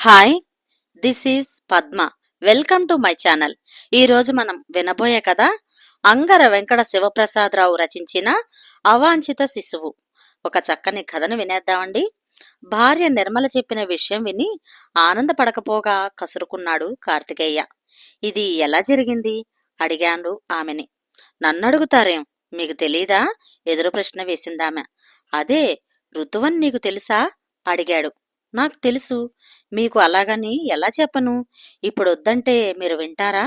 Hi this is Padma welcome to my channel ఈరోజు మనం వినబోయే కదా అంగర వెంకట శివప్రసాదరావు రచించిన అవాంఛిత శిశువు. ఒక చక్కని కథను వినేద్దామండి. భార్య నిర్మల చెప్పిన విషయం విని ఆనందపడకపోగా కసురుకున్నాడు కార్తికేయ. ఇది ఎలా జరిగింది? అడిగాను ఆమెని. నన్నడుగుతారేం? మీకు తెలీదా? ఎదురు ప్రశ్న వేసిందామె. అదే ఋతువన్ నీకు తెలుసా? అడిగాడు. నాకు తెలుసు. మీకు అలాగని ఎలా చెప్పను? ఇప్పుడు వద్దంటే మీరు వింటారా?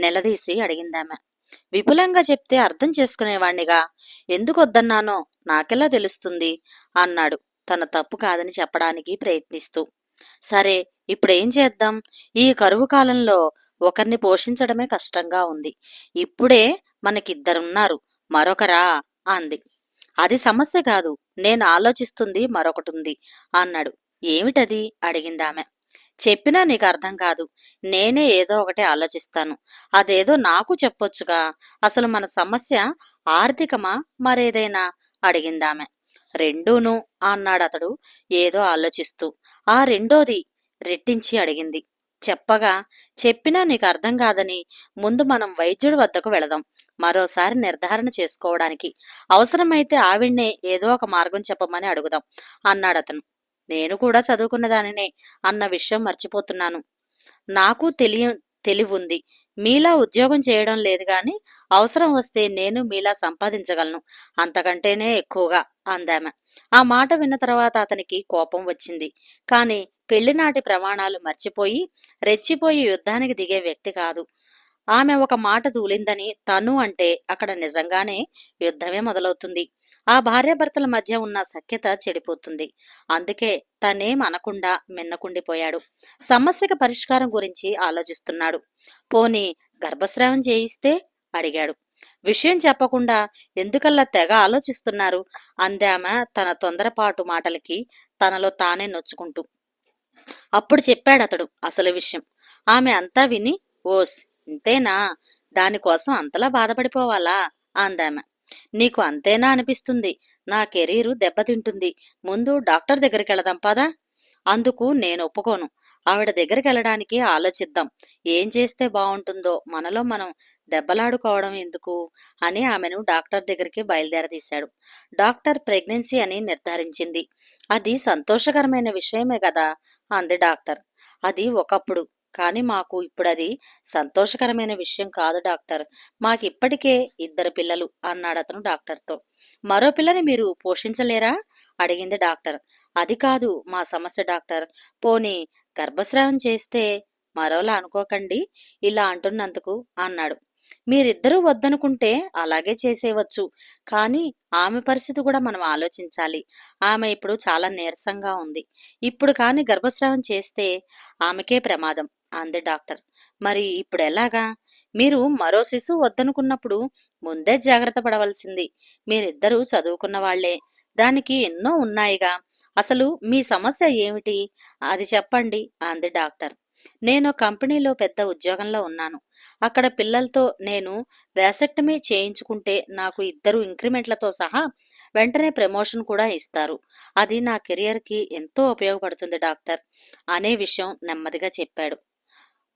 నిలదీసి అడిగిందామె. విపులంగా చెప్తే అర్థం చేసుకునేవాణ్ణిగా. ఎందుకు వద్దన్నానో నాకెలా తెలుస్తుంది? అన్నాడు తన తప్పు కాదని చెప్పడానికి ప్రయత్నిస్తూ. సరే ఇప్పుడేం చేద్దాం? ఈ కరువు కాలంలో ఒకరిని పోషించడమే కష్టంగా ఉంది. ఇప్పుడే మనకిద్దరున్నారు. మరొకరా? అంది. అది సమస్య కాదు. నేను ఆలోచిస్తుంది మరొకటుంది అన్నాడు. ఏమిటది? అడిగిందామె. చెప్పినా నీకు అర్థం కాదు. నేనే ఏదో ఒకటి ఆలోచిస్తాను. అదేదో నాకు చెప్పొచ్చుగా. అసలు మన సమస్య ఆర్థికమా? మరేదైనా? అడిగిందామె. రెండూను అన్నాడు అతడు ఏదో ఆలోచిస్తూ. ఆ రెండోది రెట్టించి అడిగింది. చెప్పగా చెప్పినా నీకు అర్థం కాదని ముందు మనం వైద్యుడి వద్దకు వెళదాం. మరోసారి నిర్ధారణ చేసుకోవడానికి. అవసరమైతే ఆవిడ్నే ఏదో ఒక మార్గం చెప్పమని అడుగుదాం అన్నాడు అతను నేను కూడా చదువుకున్న దానినే అన్న విషయం మర్చిపోతున్నాను. నాకు తెలియ తెలివుంది. మీలా ఉద్యోగం చేయడం లేదు గాని అవసరం వస్తే నేను మీలా సంపాదించగలను. అంతకంటేనే ఎక్కువగా అందామె. ఆ మాట విన్న తర్వాత అతనికి కోపం వచ్చింది. కాని పెళ్ళినాటి ప్రమాణాలు మర్చిపోయి రెచ్చిపోయి యుద్ధానికి దిగే వ్యక్తి కాదు. ఆమె ఒక మాట దూలిందని తను అంటే అక్కడ నిజంగానే యుద్ధమే మొదలవుతుంది. ఆ భార్యాభర్తల మధ్య ఉన్న సఖ్యత చెడిపోతుంది. అందుకే తనేం అనకుండా మిన్నకుండిపోయాడు. సమస్యకు పరిష్కారం గురించి ఆలోచిస్తున్నాడు. పోనీ గర్భస్రావం చేయిస్తే? అడిగాడు. విషయం చెప్పకుండా ఎందుకల్లా తెగ ఆలోచిస్తున్నారు? అందామె తన తొందరపాటు మాటలకి తనలో తానే నొచ్చుకుంటూ. అప్పుడు చెప్పాడు అతడు అసలు విషయం. ఆమె అంతా విని ఓస్ ఇంతేనా? దానికోసం అంతలా బాధపడిపోవాలా? అందామె. నీకు అంతేనా అనిపిస్తుంది. నా కెరీరు దెబ్బతింటుంది. ముందు డాక్టర్ దగ్గరికి వెళదాం పదా. అందుకు నేను ఒప్పుకోను. ఆవిడ దగ్గరికి వెళ్ళడానికి ఆలోచిద్దాం. ఏం చేస్తే బాగుంటుందో మనలో మనం దెబ్బలాడుకోవడం ఎందుకు అని ఆమెను డాక్టర్ దగ్గరికి బయలుదేరదీశాడు. డాక్టర్ ప్రెగ్నెన్సీ అని నిర్ధారించింది. అది సంతోషకరమైన విషయమే కదా అంది డాక్టర్. అది ఒకప్పుడు కానీ మాకు ఇప్పుడది సంతోషకరమైన విషయం కాదు డాక్టర్. మాకిప్పటికే ఇద్దరు పిల్లలు అన్నాడు అతను డాక్టర్తో. మరో పిల్లని మీరు పోషించలేరా? అడిగింది డాక్టర్. అది కాదు మా సమస్య డాక్టర్. పోనీ గర్భస్రావం చేస్తే మరోలా అనుకోకండి ఇలా అంటున్నందుకు అన్నాడు. మీరిద్దరూ వద్దనుకుంటే అలాగే చేసేవచ్చు కానీ ఆమె పరిస్థితి కూడా మనం ఆలోచించాలి. ఆమె ఇప్పుడు చాలా నీరసంగా ఉంది. ఇప్పుడు కానీ గర్భస్రావం చేస్తే ఆమెకే ప్రమాదం అంది డాక్టర్. మరి ఇప్పుడు ఎలాగా? మీరు మరో శిశువు వద్దనుకున్నప్పుడు ముందే జాగ్రత్త పడవలసింది. మీరిద్దరూ చదువుకున్న వాళ్ళే దానికి ఎన్నో ఉన్నాయిగా. అసలు మీ సమస్య ఏమిటి? అది చెప్పండి అంది డాక్టర్. నేను కంపెనీలో పెద్ద ఉద్యోగంలో ఉన్నాను. అక్కడ పిల్లలతో నేను వేసట్టమే చేయించుకుంటే నాకు ఇద్దరు ఇంక్రిమెంట్లతో సహా వెంటనే ప్రమోషన్ కూడా ఇస్తారు. అది నా కెరియర్కి ఎంతో ఉపయోగపడుతుంది డాక్టర్ అనే విషయం నెమ్మదిగా చెప్పాడు.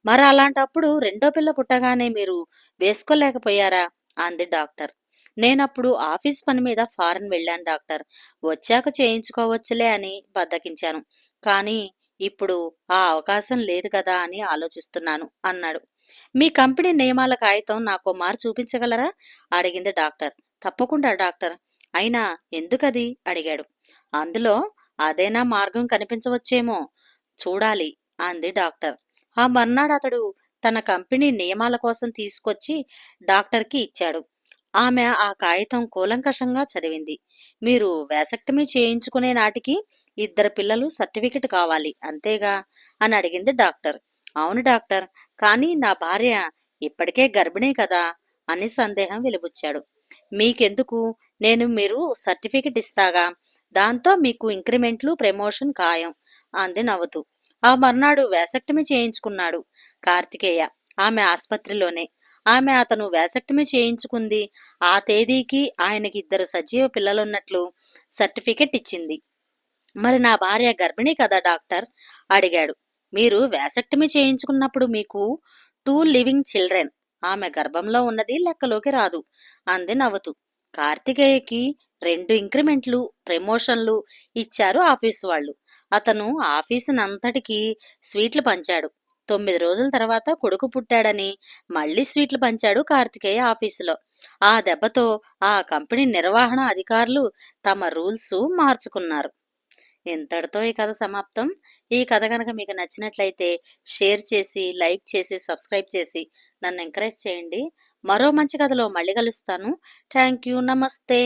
మరి అలాంటప్పుడు రెండో పిల్ల పుట్టగానే మీరు వేసుకోలేకపోయారా? అంది డాక్టర్. నేనప్పుడు ఆఫీస్ పని మీద ఫారెన్ వెళ్ళాను డాక్టర్. వచ్చాక చేయించుకోవచ్చులే అని బద్దకించాను. కానీ ఇప్పుడు ఆ అవకాశం లేదు కదా అని ఆలోచిస్తున్నాను అన్నాడు. మీ కంపెనీ నియమాల కాగితం నాకు మారు చూపించగలరా? అడిగింది డాక్టర్. తప్పకుండా డాక్టర్. అయినా ఎందుకది? అడిగాడు. అందులో అదేనా మార్గం కనిపించవచ్చేమో? చూడాలి అంది డాక్టర్. ఆ మర్నాడు అతడు తన కంపెనీ నియమాల కోసం తీసుకొచ్చి డాక్టర్కి ఇచ్చాడు. ఆమె ఆ కాగితం కూలంకషంగా చదివింది. మీరు వేసక్టమీ చేయించుకునే నాటికి ఇద్దరు పిల్లలు సర్టిఫికెట్ కావాలి అంతేగా? అని అడిగింది డాక్టర్. అవును డాక్టర్ కానీ నా భార్య ఇప్పటికే గర్భిణీ కదా? అని సందేహం వెలిబుచ్చాడు. మీకెందుకు? నేను మీరు సర్టిఫికెట్ ఇస్తాగా? దాంతో మీకు ఇంక్రిమెంట్లు ప్రమోషన్ ఖాయం అంది నవ్వుతూ. ఆ మర్నాడు వ్యాసక్టమీ చేయించుకున్నాడు కార్తికేయ ఆమె ఆసుపత్రిలోనే. ఆమె అతను వేసక్టమి చేయించుకుంది. ఆ తేదీకి ఆయనకి ఇద్దరు సజీవ పిల్లలున్నట్లు సర్టిఫికెట్ ఇచ్చింది. మరి నా భార్య గర్భిణీ కదా డాక్టర్? అడిగాడు. మీరు వ్యాసక్టమీ చేయించుకున్నప్పుడు మీకు టూ లివింగ్ చిల్డ్రన్. ఆమె గర్భంలో ఉన్నది లెక్కలోకి రాదు. అంది నవ్వుతూ. కార్తికేయకి రెండు ఇంక్రిమెంట్లు ప్రమోషన్లు ఇచ్చారు ఆఫీసు వాళ్ళు. అతను ఆఫీసునంతటికి స్వీట్లు పంచాడు. తొమ్మిది రోజుల తర్వాత కొడుకు పుట్టాడని మళ్ళీ స్వీట్లు పంచాడు కార్తికేయ ఆఫీసులో. ఆ దెబ్బతో ఆ కంపెనీ నిర్వహణ అధికారులు తమ రూల్స్ మార్చుకున్నారు. ఇంతటితో ఈ కథ సమాప్తం? ఈ కథ కనుక మీకు నచ్చినట్లయితే షేర్ చేసి లైక్ చేసి సబ్స్క్రైబ్ చేసి నన్ను ఎంకరేజ్ చేయండి. మరో మంచి కథలో మళ్ళీ కలుస్తాను. Thank you. నమస్తే.